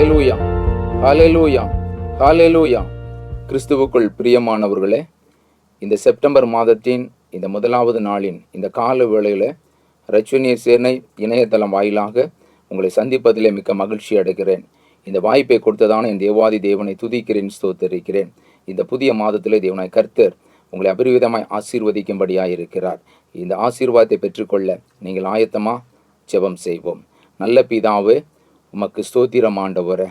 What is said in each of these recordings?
ஹalleluya ஹalleluya ஹalleluya கிறிஸ்துவுக்குள் பிரியமானவர்களே இந்த செப்டம்பர் மாதத்தின் இந்த முதலாவது நாளின் இந்த கால வேளையில் ரச்சுனிய சேனை இணையதளம் வாயிலாக உங்களை சந்திப்பதிலே மிக்க மகிழ்ச்சி அடைகிறேன். இந்த வாய்ப்பை கொடுத்ததான என் தேவாதி தேவனை துதிக்கிறேன் ஸ்தோத்தரிக்கிறேன். இந்த புதிய மாதத்திலே தேவனாய் கர்த்தர் உங்களை அபரிவிதமாய் ஆசீர்வதிக்கும்படியாக இருக்கிறார் இந்த ஆசீர்வாதத்தை பெற்றுக்கொள்ள நீங்கள் ஆயத்தமாக ஜெபம் செய்வோம். நல்ல பிதாவே உமக்கு ஸ்தோத்திரம் ஆண்டவர.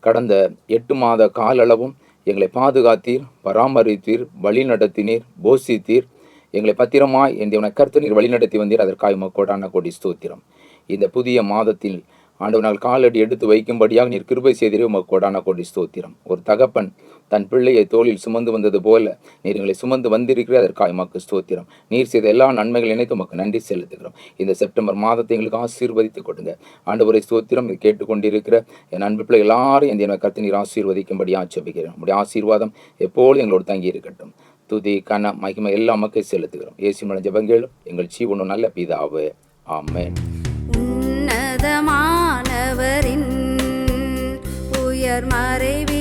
கடந்த எட்டு மாத காலளவும் எங்களை பாதுகாத்தீர் பராமரித்தீர் வழி நடத்தினீர் போஷித்தீர். எங்களை பத்திரமாய் என் தேவனை கர்த்த நீர் வழிநடத்தி வந்தீர். அதற்காக உமக்கோடான கோடி ஸ்தோத்திரம். இந்த புதிய மாதத்தில் ஆண்டவனால் காலடி எடுத்து வைக்கும்படியாக நீர் கிருபை செய்திரே. உமக்கு கோடான கோடி ஸ்தோத்திரம். ஒரு தகப்பன் தன் பிள்ளையை தோளில் சுமந்து வந்தது போல நீர் எங்களை சுமந்து வந்திருக்கிற அதற்காக உமக்கு ஸ்தோத்திரம். நீர் செய்த எல்லா நன்மைகள் இணைத்து உமக்கு நன்றி செலுத்துகிறோம். இந்த செப்டம்பர் மாதத்தை எங்களுக்கு ஆசீர்வதித்து கொடுங்க. ஆண்டவரை ஸ்தோத்திரம். இதை கேட்டுக்கொண்டிருக்கிற என் அன்பு பிள்ளை எல்லாரும் இந்த எனக்கு கருத்து நீர் ஆசீர்வதிக்கும்படி ஆட்சேபிக்கிறேன் உடைய ஆசீர்வாதம் எப்போதும் எங்களோடு தங்கி இருக்கட்டும். துதி கன மகிமை எல்லா மக்கள் செலுத்துகிறோம். ஏசி மலை ஜபங்களும். எங்கள் ஜீவனும் நல்ல பிதாவே. ஆமேன். மறைவி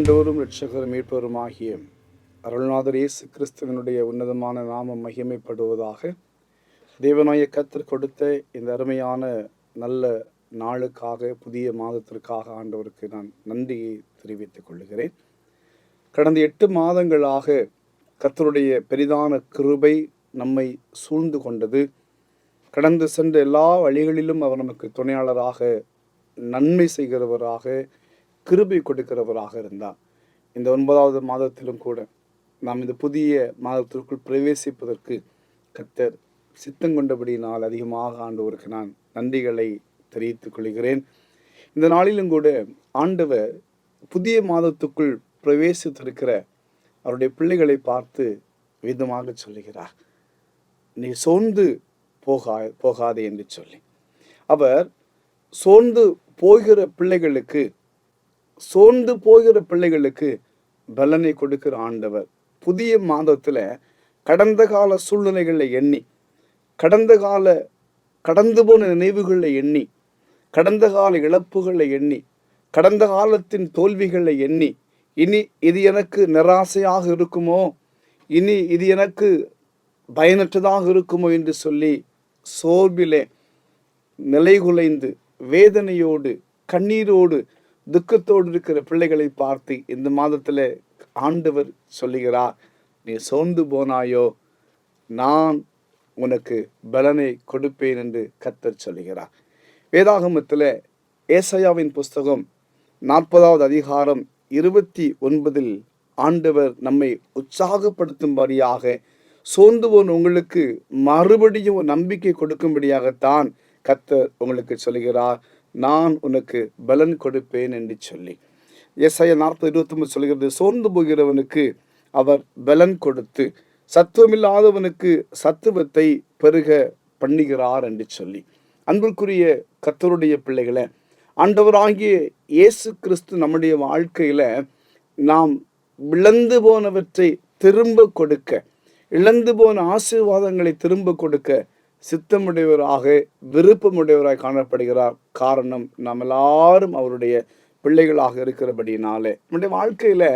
ஆண்டவரும் இரட்சகரும் மீட்பவருமாகிய அருள்நாதர் இயேசு கிறிஸ்துவனுடைய உன்னதமான நாமம் மகிமைப்படுவதாக தேவநாய கத்தர் கொடுத்த இந்த அருமையான நல்ல நாளுக்காக புதிய மாதத்திற்காக ஆண்டவருக்கு நான் நன்றியை தெரிவித்துக் கொள்கிறேன். கடந்த எட்டு மாதங்களாக கத்தருடைய பெரிதான கிருபை நம்மை சூழ்ந்து கொண்டது. கடந்து சென்ற எல்லா வழிகளிலும் அவர் நமக்கு துணையாளராக நன்மை செய்கிறவராக கிருபை கொடுக்கிறவராக இருந்தார். இந்த ஒன்பதாவது மாதத்திலும் கூட நாம் இந்த புதிய மாதத்திற்குள் பிரவேசிப்பதற்கு கத்தர் சித்தம் கொண்டபடியினால் அதிகமாக ஆண்டவருக்கு நான் நன்றிகளை தெரிவித்துக் கொள்கிறேன். இந்த நாளிலும் கூட ஆண்டவர் புதிய மாதத்துக்குள் பிரவேசித்திருக்கிற அவருடைய பிள்ளைகளை பார்த்து விதமாக சொல்லுகிறார். நீ சோர்ந்து போகா போகாதே என்று சொல்லி. அவர் சோர்ந்து போகிற பிள்ளைகளுக்கு சோர்ந்து போகிற பிள்ளைகளுக்கு பலனை கொடுக்கிற ஆண்டவர். புதிய மாதத்தில் கடந்த கால சூழ்நிலைகளை எண்ணி கடந்த கால கடந்து போன நினைவுகளை எண்ணி கடந்த கால இழப்புகளை எண்ணி கடந்த காலத்தின் தோல்விகளை எண்ணி இனி இது எனக்கு நிராசையாக இருக்குமோ இனி இது எனக்கு பயனற்றதாக இருக்குமோ என்று சொல்லி சோர்விலே நிலைகுலைந்து வேதனையோடு கண்ணீரோடு துக்கத்தோடு இருக்கிற பிள்ளைகளை பார்த்து இந்த மாதத்தில் ஆண்டவர் சொல்லுகிறார் நீ சோர்ந்து போனாயோ? நான் உனக்கு பலனை கொடுப்பேன் என்று கத்தர் சொல்லுகிறார். வேதாகமத்தில் ஏசையாவின் புஸ்தகம் நாற்பதாவது அதிகாரம் இருபத்தி ஒன்பதில் ஆண்டவர் நம்மை உற்சாகப்படுத்தும்படியாக சோர்ந்து போன உங்களுக்கு மறுபடியும் ஒரு நம்பிக்கை கொடுக்கும்படியாகத்தான் கத்தர் உங்களுக்கு சொல்கிறார் நான் உனக்கு பலன் கொடுப்பேன் என்று சொல்லி. எஸ்ஐ நாற்பது இருபத்தொன்பது சொல்கிறது சோர்ந்து போகிறவனுக்கு அவர் பலன் கொடுத்து சத்துவமில்லாதவனுக்கு சத்துவத்தை பெருக பண்ணுகிறார் என்று சொல்லி. அன்புக்குரிய கத்தருடைய பிள்ளைகளை ஆண்டவராகிய இயேசு கிறிஸ்து நம்முடைய வாழ்க்கையில் நாம் இழந்து போனவற்றை திரும்ப கொடுக்க இழந்து போன ஆசீர்வாதங்களை திரும்ப கொடுக்க சித்தமுடையவராக விருப்பமுடையவராக காணப்படுகிறார் காரணம் நம்ம எல்லாரும் அவருடைய பிள்ளைகளாக இருக்கிறபடினாலே நம்முடைய வாழ்க்கையில்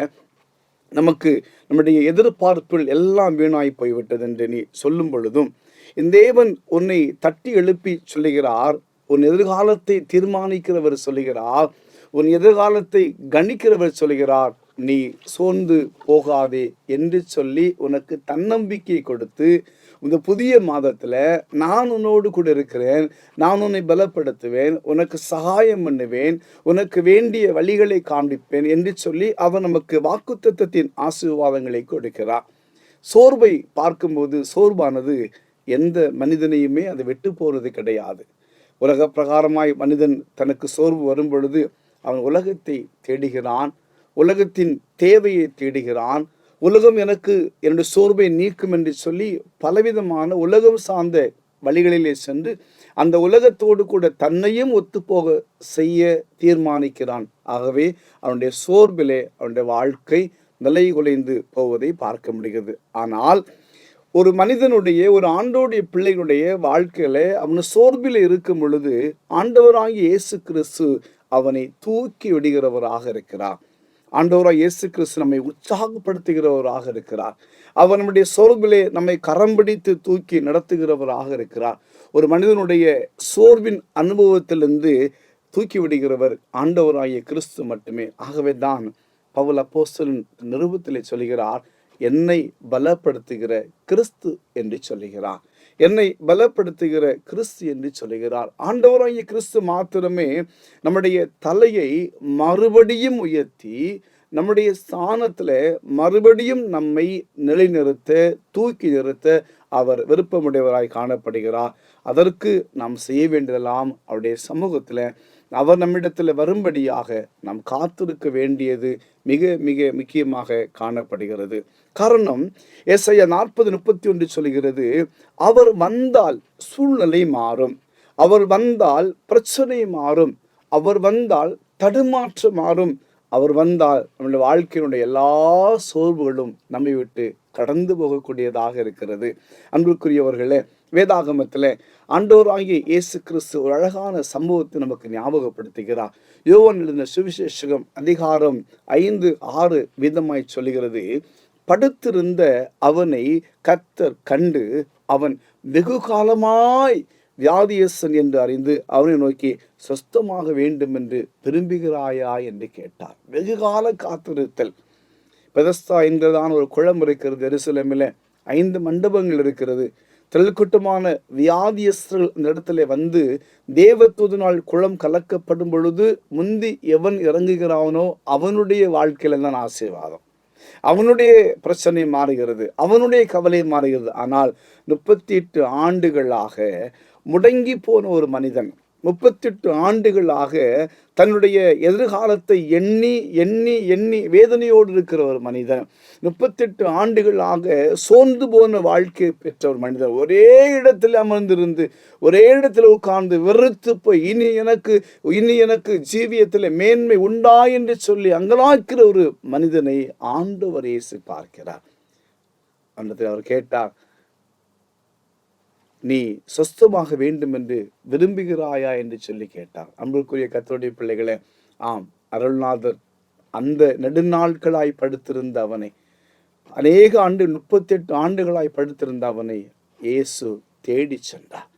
நமக்கு நம்முடைய எதிர்பார்ப்பில் எல்லாம் வீணாய் போய்விட்டது என்று நீ சொல்லும் பொழுதும் இந்த தேவன் உன்னை தட்டி எழுப்பி சொல்லுகிறார் உன் எதிர்காலத்தை தீர்மானிக்கிறவர் சொல்லுகிறார் உன் எதிர்காலத்தை கணிக்கிறவர் சொல்லுகிறார் நீ சோர்ந்து போகாதே என்று சொல்லி உனக்கு தன்னம்பிக்கை கொடுத்து இந்த புதிய மாதத்தில் நான் உன்னோடு கூட இருக்கிறேன் நான் உன்னை பலப்படுத்துவேன் உனக்கு சகாயம் பண்ணுவேன் உனக்கு வேண்டிய வழிகளை காண்பிப்பேன் என்று சொல்லி அவர் நமக்கு வாக்குத்தத்தத்தின் ஆசீர்வாதங்களை கொடுக்கிறார் சோர்வை பார்க்கும்போது சோர்வானது எந்த மனிதனையுமே அது விட்டு போகிறது கிடையாது. உலக பிரகாரமாய் மனிதன் தனக்கு சோர்வு வரும் பொழுது அவன் உலகத்தை தேடுகிறான் உலகத்தின் தேவையை தேடுகிறான் உலகம் எனக்கு என்னுடைய சோர்வை நீக்கும் என்று சொல்லி பலவிதமான உலகம் சார்ந்த வழிகளிலே சென்று அந்த உலகத்தோடு கூட தன்னையும் ஒத்துப்போக செய்ய தீர்மானிக்கிறான். ஆகவே அவனுடைய சோர்விலே அவனுடைய வாழ்க்கை நிலை குலைந்து போவதை பார்க்க முடிகிறது. ஆனால் ஒரு மனிதனுடைய ஒரு ஆண்டோடைய பிள்ளைகளுடைய வாழ்க்கையில அவன் சோர்வில் இருக்கும் பொழுது ஆண்டவராகிய இயேசு கிறிஸ்து அவனை தூக்கி விடுகிறவராக இருக்கிறார். ஆண்டவராக இயேசு கிறிஸ்து நம்மை உற்சாகப்படுத்துகிறவராக இருக்கிறார். அவர் நம்முடைய சோர்விலே நம்மை கரம் பிடித்து தூக்கி நடத்துகிறவராக இருக்கிறார். ஒரு மனிதனுடைய சோர்வின் அனுபவத்திலிருந்து தூக்கி விடுகிறவர் ஆண்டவராகிய கிறிஸ்து மட்டுமே. ஆகவே தான் பவுல் அப்போஸ்தலின் நிருபத்திலே சொல்கிறார் என்னை பலப்படுத்துகிற கிறிஸ்து என்று சொல்லுகிறார். என்னை பலப்படுத்துகிற கிறிஸ்து என்று சொல்லுகிறார். ஆண்டவராகிய கிறிஸ்து மாத்திரமே நம்முடைய தலையை மறுபடியும் உயர்த்தி நம்முடைய ஸ்தானத்தில் மறுபடியும் நம்மை நிலைநிறுத்த தூக்கி நிறுத்த அவர் விருப்பமுடையவராய் காணப்படுகிறார். அதற்கு நாம் செய்ய வேண்டியதெல்லாம் அவருடைய சமூகத்தில் அவர் நம்மிடத்தில் வரும்படியாக நாம் காத்திருக்க வேண்டியது மிக மிக முக்கியமாக காணப்படுகிறது. காரணம் ஏசையா நாற்பது முப்பத்தி ஒன்று சொல்கிறது அவர் வந்தால் சூழ்நிலை மாறும். அவர் வந்தால் பிரச்சனை மாறும். அவர் வந்தால் தடுமாற்று மாறும். அவர் வந்தால் நம்முடைய வாழ்க்கையினுடைய எல்லா சோர்வுகளும் நம்மை விட்டு கடந்து போகக்கூடியதாக இருக்கிறது. அன்புக்குரியவர்களே வேதாகமத்தில் ஆண்டோராகிய இயேசு கிறிஸ்து ஒரு அழகான சம்பவத்தை நமக்கு ஞாபகப்படுத்துகிறார். யோவன் இருந்த சுவிசேஷகம் அதிகாரம் ஐந்து ஆறு விதமாய் சொல்லுகிறது. படுத்திருந்த அவனை கர்த்தர் கண்டு அவன் வெகு காலமாய் வியாதியசன் என்று அறிந்து அவனை நோக்கி சொஸ்தமாக வேண்டும் என்று விரும்புகிறாயா? என்று கேட்டார். வெகு கால காத்திருத்தல். பெதஸ்தா என்கிறதான ஒரு குளம் இருக்கிறது. எருசலமில் ஐந்து மண்டபங்கள் இருக்கிறது. திரள்கூட்டமான வியாதியஸ்தர்கள் அந்த இடத்துல வந்து தேவதூதனால் குளம் கலக்கப்படும் பொழுது முந்தி எவன் இறங்குகிறானோ அவனுடைய வாழ்க்கையில தான் ஆசீர்வாதம். அவனுடைய பிரச்சனை மாறுகிறது அவனுடைய கவலை மாறுகிறது. ஆனால் முப்பத்தி எட்டு ஆண்டுகளாக முடங்கி போன ஒரு மனிதன் முப்பத்தெட்டு ஆண்டுகளாக தன்னுடைய எதிர்காலத்தை எண்ணி எண்ணி எண்ணி வேதனையோடு இருக்கிற ஒரு மனிதன். முப்பத்தெட்டு ஆண்டுகளாக சோர்ந்து போன வாழ்க்கை பெற்ற ஒரு மனிதன். ஒரே இடத்தில் அமர்ந்திருந்து ஒரே இடத்தில் உட்கார்ந்து வெறுத்து போய் இனி எனக்கு இனி எனக்கு ஜீவியத்தில் மேன்மை உண்டா? என்று சொல்லி அங்கலாக்கிற ஒரு மனிதனை ஆண்டவர் இயேசு பார்க்கிறார். அந்த அவர் கேட்டார் நீ சொஸ்தமாக வேண்டும் என்று விரும்புகிறாயா என்று சொல்லி கேட்டார். அன்புக்குரிய கத்தருடைய பிள்ளைகளே ஆம் அருள்நாதர் அந்த நெடுநாட்களாய் படுத்திருந்த அவனை அநேக ஆண்டு முப்பத்தெட்டு ஆண்டுகளாய் படுத்திருந்த அவனை இயேசு தேடி சென்றார்.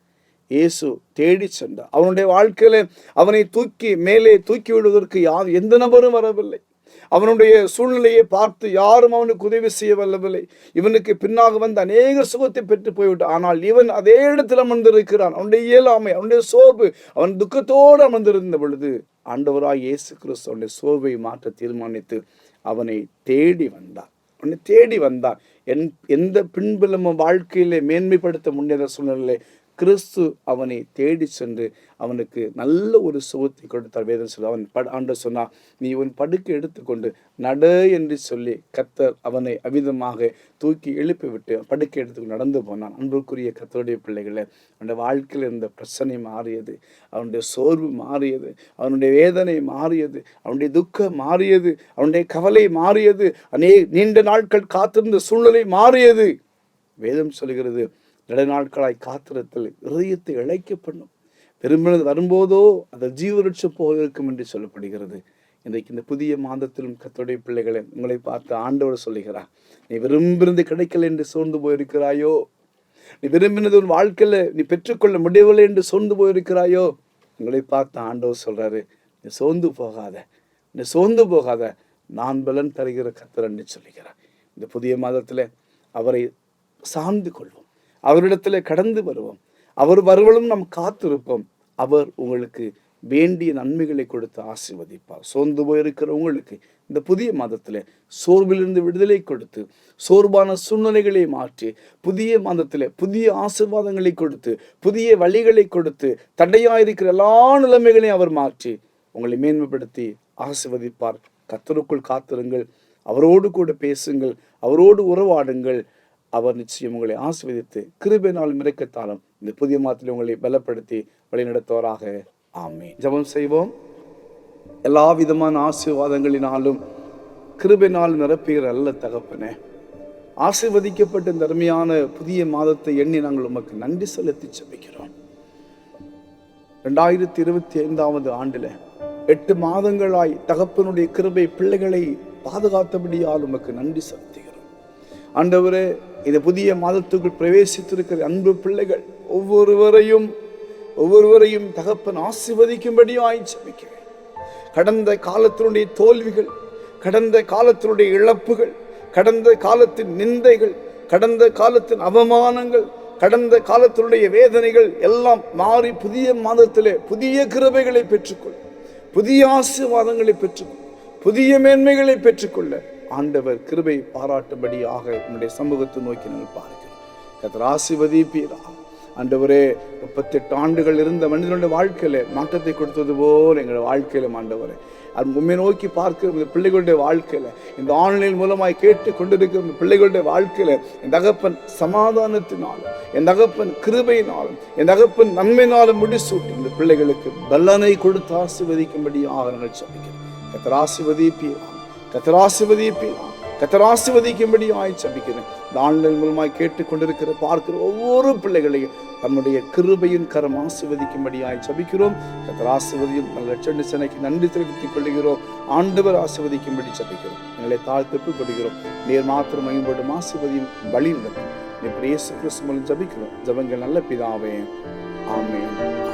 இயேசு தேடி சென்றார். அவனுடைய வாழ்க்கையில அவனை தூக்கி மேலே தூக்கி விடுவதற்கு யார் எந்த நபரும் வரவில்லை. அவனுடைய சூழ்நிலையை பார்த்து யாரும் அவனுக்கு உதவி செய்ய வல்லவில்லை. இவனுக்கு பின்னாக வந்து அநேக சுகத்தை பெற்று போய்விட்டான். ஆனால் இவன் அதே இடத்தில் அமர்ந்திருக்கிறான். அவனுடைய இயலாமை அவனுடைய சோபு அவன் துக்கத்தோடு அமர்ந்திருந்த பொழுது ஆண்டவராய் இயேசு கிறிஸ்து அவனுடைய சோபை மாற்ற தீர்மானித்து அவனை தேடி வந்தார் அவனை தேடி வந்தான். என் எந்த பின்புலமும் வாழ்க்கையிலே மேன்மைப்படுத்த முன்னேற சூழ்நிலை கிறிஸ்து அவனை தேடி சென்று அவனுக்கு நல்ல ஒரு சுகத்தை கொடுத்தார். வேதம் சொல்லி அவன் பட ஆண்டு சொன்னான் நீ உன் படுக்கை எடுத்துக்கொண்டு நட என்று சொல்லி கத்தர் அவனை அமிதமாக தூக்கி எழுப்பி விட்டு படுக்கை எடுத்து நடந்து போனான். அன்புக்குரிய கத்தருடைய பிள்ளைகளை அவனுடைய வாழ்க்கையில் இருந்த பிரச்சனை மாறியது அவனுடைய சோர்வு மாறியது அவனுடைய வேதனை மாறியது அவனுடைய துக்கம் மாறியது அவனுடைய கவலை மாறியது அநே நீண்ட நாட்கள் காத்திருந்த சூழ்நிலை மாறியது. வேதம் சொல்கிறது நெடுநாட்களாய் காத்திரத்தில் இதயத்தை இழைக்க பண்ணும் விரும்பினது வரும்போதோ அந்த ஜீவருட்சம் போக இருக்கும் என்று சொல்லப்படுகிறது. இன்றைக்கு இந்த புதிய மாதத்திலும் கத்தோடைய பிள்ளைகளை உங்களை பார்த்து ஆண்டவர் சொல்லுகிறார் நீ விரும்பிருந்து கிடைக்கல என்று சோர்ந்து போயிருக்கிறாயோ? நீ விரும்பினது உன் வாழ்க்கையில் நீ பெற்றுக்கொள்ள முடியவில்லை என்று சோர்ந்து போயிருக்கிறாயோ? உங்களை பார்த்து ஆண்டவர் சொல்றாரு நீ சோர்ந்து போகாத நீ சோர்ந்து போகாத நான் பலன் தருகிற கத்தர் என்று சொல்லுகிறார். இந்த புதிய மாதத்தில் அவரை சார்ந்து கொள்வோம். அவரிடத்துல கடந்து வருவோம். அவர் வருவலும் நாம் காத்திருப்போம். அவர் உங்களுக்கு வேண்டிய நன்மைகளை கொடுத்து ஆசீர்வதிப்பார். சோர்ந்து போயிருக்கிற உங்களுக்கு இந்த புதிய மாதத்தில் சோர்விலிருந்து விடுதலை கொடுத்து சோர்வான சூழ்நிலைகளை மாற்றி புதிய மாதத்தில் புதிய ஆசீர்வாதங்களை கொடுத்து புதிய வழிகளை கொடுத்து தடையாக இருக்கிற எல்லா நிலைமைகளையும் அவர் மாற்றி உங்களை மேன்மைப்படுத்தி ஆசீர்வதிப்பார். கத்தருக்குள் காத்திருங்கள். அவரோடு கூட பேசுங்கள். அவரோடு உறவாடுங்கள். அவர் நிச்சயம் உங்களை ஆசிர்வதித்து கிருபினால் மிரக்கத்தாலும் இந்த புதிய மாதத்தில் உங்களை பலப்படுத்தி வழிநடத்துவாராக. ஆமே ஜெபம் செய்வோம். எல்லா விதமான ஆசீர்வாதங்களினாலும் கிருபினால் நிரப்புகிற அல்ல தகப்பனே ஆசீர்வதிக்கப்பட்ட இந்த அருமையான புதிய மாதத்தை எண்ணி நாங்கள் உமக்கு நன்றி செலுத்தி செபிக்கிறோம் ரெண்டாயிரத்தி இருபத்தி ஐந்தாவது ஆண்டுல எட்டு மாதங்களாய் தகப்பனுடைய கிருபை பிள்ளைகளை பாதுகாத்தபடியால் உமக்கு நன்றி செலுத்துகிறோம். ஆண்டவரே இந்த புதிய மாதத்துக்குள் பிரவேசித்திருக்கிற அன்பு பிள்ளைகள் ஒவ்வொருவரையும் ஒவ்வொருவரையும் தகப்பன் ஆசிர்வதிக்கும்படியும் ஜெபிக்கிறேன். கடந்த காலத்தினுடைய தோல்விகள் கடந்த காலத்தினுடைய இழப்புகள் கடந்த காலத்தின் நிந்தைகள் கடந்த காலத்தின் அவமானங்கள் கடந்த காலத்தினுடைய வேதனைகள் எல்லாம் மாறி புதிய மாதத்திலே புதிய கிருபைகளை பெற்றுக்கொள். புதிய ஆசீர்வாதங்களை பெற்றுக்கொள். புதிய மேன்மைகளை பெற்றுக்கொள்ள. ஆண்டவர் கிருபை பாராட்டும்படியாக உன்னுடைய சமூகத்தை நோக்கி நாங்கள் பார்க்கிறோம். கத்தர் ஆசீர்வதிப்பீரா. ஆண்டவரே முப்பத்தெட்டு ஆண்டுகள் இருந்த மனிதனுடைய வாழ்க்கையில மாற்றத்தை கொடுத்தது போல் எங்கள் வாழ்க்கையில ஆண்டவரே. அது உண்மை நோக்கி பார்க்கிற இந்த பிள்ளைகளுடைய வாழ்க்கையில இந்த ஆன்லைன் மூலமாய் கேட்டு கொண்டிருக்கிற இந்த பிள்ளைகளுடைய வாழ்க்கையில என் தகப்பன் சமாதானத்தினாலும் என் தகப்பன் கிருபையினாலும் என் தகப்பன் நன்மையினாலும் முடிசூட்டி இந்த பிள்ளைகளுக்கு பல்லனை கொடுத்து ஆசிர்வதிக்கும்படியாக நாங்கள் சொல்லிக்கிறோம் கத்தர் ஆசிர்வதிப்பீரா. கத்தர் ஆசிர்வதிப்பீரா கத்தர் ஆசிர்வதிக்கும்படி ஆய் சபிக்கிறேன் இந்த ஆன்லைன் மூலமாய் கேட்டுக்கொண்டிருக்கிற பார்க்கிற ஒவ்வொரு பிள்ளைகளையும் தம்முடைய கிருபையின் கரம் ஆசிர்வதிக்கும்படி ஆய் சபிக்கிறோம் கத்தர் ஆசிர்வதியும் நல்ல லட்சண சேனைக்கு நன்றி தெரிவித்துக் கொள்கிறோம். ஆண்டவர் ஆசிர்வதிக்கும்படி சபிக்கிறோம் எங்களை தாழ்த்துப்பு கொள்கிறோம். நீர் மாத்திரம் மேம்படும் ஆசிர்வதியும் வழி நடத்தும் நீ இயேசு கிறிஸ்து மூலம் ஜபிக்கிறோம். ஜபங்கள் நல்ல பிதாவே. ஆமென்.